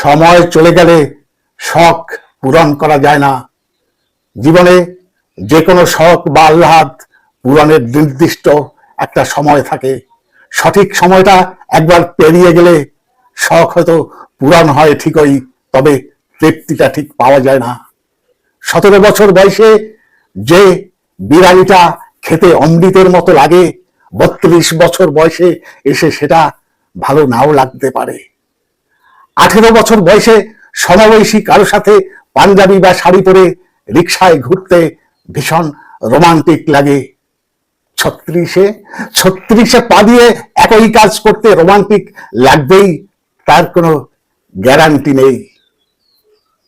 সময় চলে গেলে শখ পূরণ করা যায় না। জীবনে যে কোনো শখ বা আহ্লাদ পূরণের নির্দিষ্ট একটা সময় থাকে। সঠিক সময়টা একবার পেরিয়ে গেলে শখ হয়তো পূরণ হয় ঠিকই, তবে তৃপ্তিটা ঠিক পাওয়া যায় না। সতেরো বছর বয়সে যে বিরিয়ানিটা খেতে অমৃতের মতো লাগে, বত্রিশ বছর বয়সে এসে সেটা ভালো নাও লাগতে পারে। আঠেরো বছর বয়সে সমবয়সী কারও সাথে পাঞ্জাবি বা শাড়ি পরে রিক্সায় ঘুরতে ভীষণ রোমান্টিক লাগে। ছত্রিশে ছত্রিশে পা দিয়ে একই কাজ করতে রোমান্টিক লাগবেই, তার কোনো গ্যারান্টি নেই।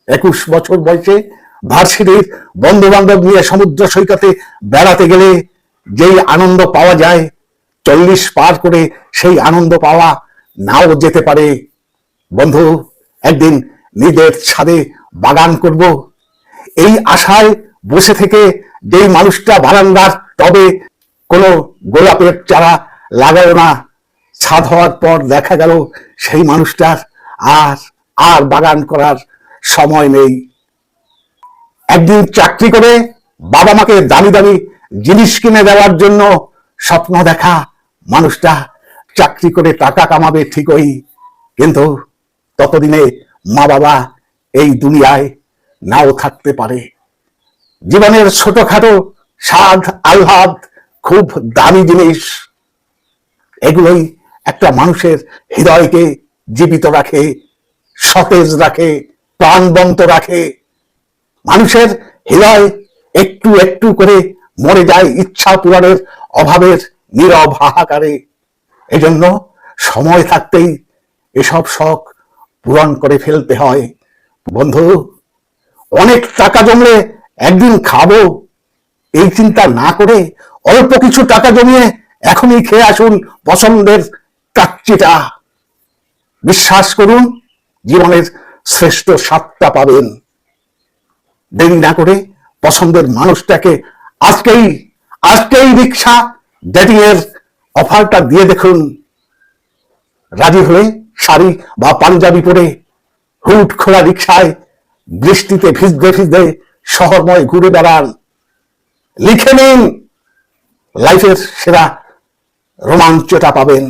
একুশ বছর বয়সে ভার্সিটির বন্ধু বান্ধব নিয়ে সমুদ্র সৈকতে বেড়াতে গেলে যেই আনন্দ পাওয়া যায়, চল্লিশ পার করে সেই আনন্দ পাওয়া নাও যেতে পারে। বন্ধু, একদিন নিজের ছাদে বাগান করব। এই আশায় বসে থেকে যেই মানুষটা বারান্দার টবে কোনো গোলাপের চারা লাগালো না, ছাদ হওয়ার পর দেখা গেল সেই মানুষটার আর আর বাগান করার সময় নেই। একদিন চাকরি করে বাবা মাকে দামি দামি জিনিস কিনে দেওয়ার জন্য স্বপ্ন দেখা, মানুষটা চাকরি করে টাকা কামাবে ঠিকই, কিন্তু ততদিনে মা বাবা এই দুনিয়ায় নাও থাকতে পারে। জীবনের ছোটখাটো স্বাদ, আহ্লাদ, খুব দামি জিনিস, এগুলোই একটা মানুষের হৃদয়কে জীবিত রাখে, সতেজ রাখে, প্রাণবন্ত রাখে। মানুষের হৃদয় একটু একটু করে মরে যায় ইচ্ছা পূরণের অভাবের নীরব হাহাকারে। এজন্য সময় থাকতেই এসব শখ পূরণ করে ফেলতে হয়। বন্ধু, অনেক টাকা জমলে একদিন খাব। এই চিন্তা না করে অল্প কিছু টাকা জমিয়ে এখনই খেয়ে আসুন পছন্দের কাচ্চিটা। বিশ্বাস করুন, জীবনের শ্রেষ্ঠ স্বাদটা পাবেন। দেরি না করে পছন্দের মানুষটাকে আজকেই আজকেই রিক্সা ডেটিং এর অফারটা দিয়ে দেখুন। রাজি হলে শাড়ি বা পাঞ্জাবি পরে হুট খোলা রিক্সায় বৃষ্টিতে ভিজতে ভিজতে শহরময় ঘুরে বেড়ান। লিখে নিন, লাইফের সেরা রোমাঞ্চটা পাবেন।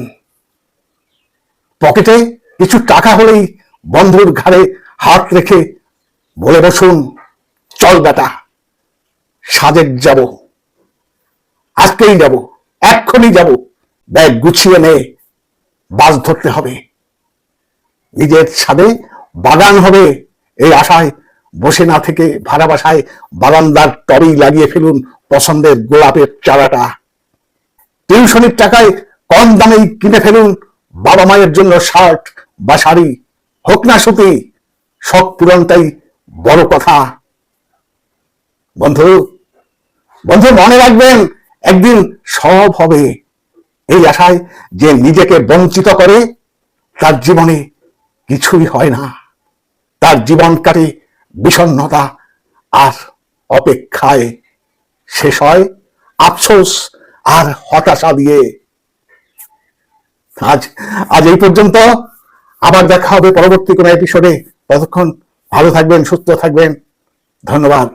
পকেটে কিছু টাকা হলেই বন্ধুর ঘাড়ে হাত রেখে বলে বসুন, চল বেটা, সাজেক যাব, আজকেই যাব, এক্ষুনি যাব। ব্যাগ গুছিয়ে নে, বাস ধরতে হবে। নিজের ছাদে বাগান হবে এই আশায়। বসে না থেকে ভাড়া বাসায় বারান্দার টবেই লাগিয়ে ফেলুন পছন্দের গোলাপের চারাটা। টিউশনির টাকায় কম দামেই কিনে ফেলুন বাবা মায়ের জন্য শার্ট, বা শাড়ি। হোক না সুতি, শখ পূরণটাই বড় কথা। বন্ধু বন্ধু, মনে রাখবেন, একদিন সব হবে। এই আশায় যে নিজেকে বঞ্চিত করে, তার জীবনে কিছুই হয় না। তার জীবন কাটে বিষণ্ণতা আর অপেক্ষায় শেষ হয়। আফসোস আর হতাশা দিয়ে। আজ আজ এই পর্যন্ত। আবার দেখা হবে পরবর্তী কোনো এপিসোডে ততক্ষণ ভালো থাকবেন, সুস্থ থাকবেন। ধন্যবাদ।